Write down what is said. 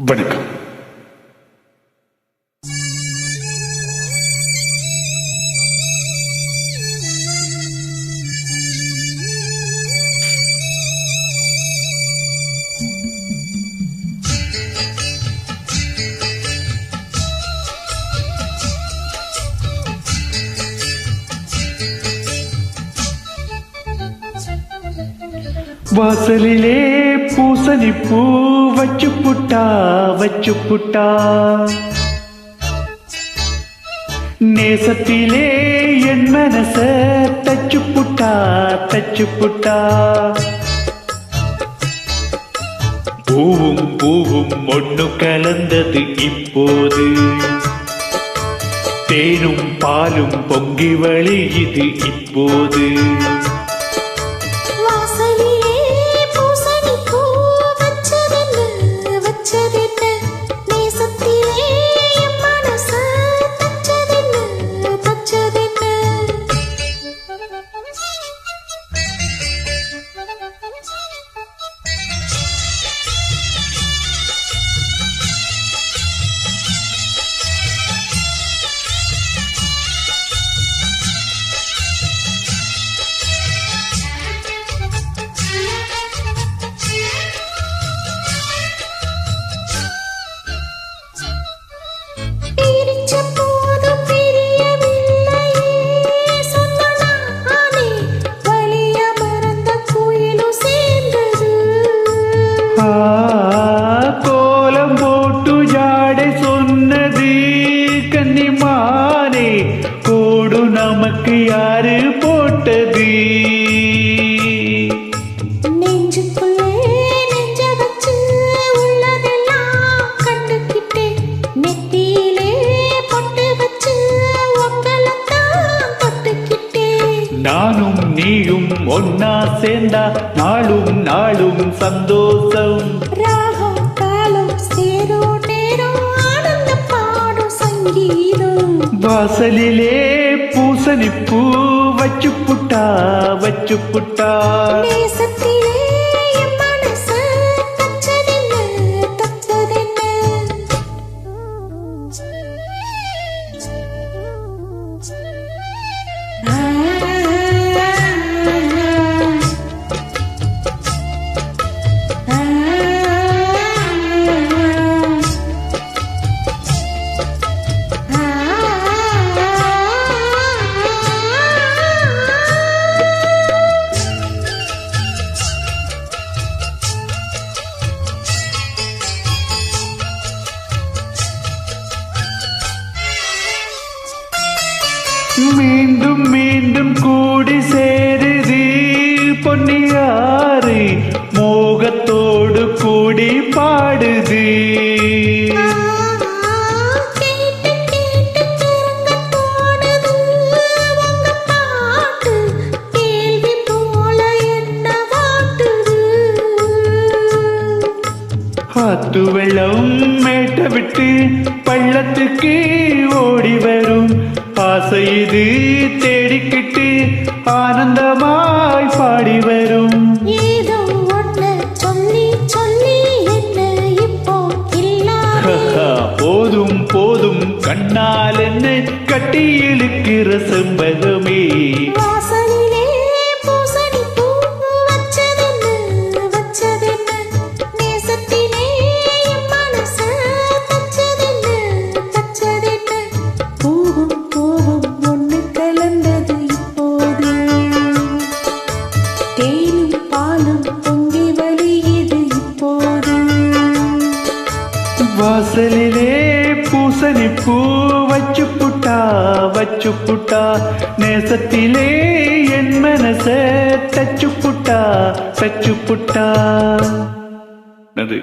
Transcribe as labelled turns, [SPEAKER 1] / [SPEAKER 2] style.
[SPEAKER 1] வணக்கம். வாசலிலே பூசணி பூ வச்சு புட்டா வச்சு புட்டா நேசத்திலே என் மனச தச்சு புட்டா தச்சு புட்டா பூவும் பூவும் ஒண்ணு கலந்தது இப்போது. தேனும் பாலும் பொங்கி
[SPEAKER 2] வழி இது இப்போது.
[SPEAKER 1] ஆ, கோலம் போட்டு ஜாடை சொன்னது கன்னிமானே கோடு நமக்கு யாரு நானும் நீயும் ஒன்னா சேர்ந்தா நாளும் நாளும் சந்தோஷம். வாசலிலே பூசணி பூ வச்சு புட்டா வச்சு புட்டா மீண்டும் மீண்டும் கூடி சேருதி பொன்னியாறு மோகத்தோடு கூடி பாடுது.
[SPEAKER 2] கேட்டு
[SPEAKER 1] வெள்ளம் மேட்ட விட்டு பள்ளத்துக்கு ஓடி ஆசை இது தேடிக்கிட்டு ஆனந்தமாய் பாடி வரும்.
[SPEAKER 2] ஏதோ ஒண்ணு சொல்லி சொல்லி என்ன இப்போ
[SPEAKER 1] போதும் போதும் கண்ணால் என்ன கட்டி இழுக்கிற செம்பகமே? வாசலிலே பூசணி பூ வச்சு புட்டா வச்சு புட்டா நேசத்திலே என் மனச தச்சு புட்டா தச்சு புட்டா நன்றி.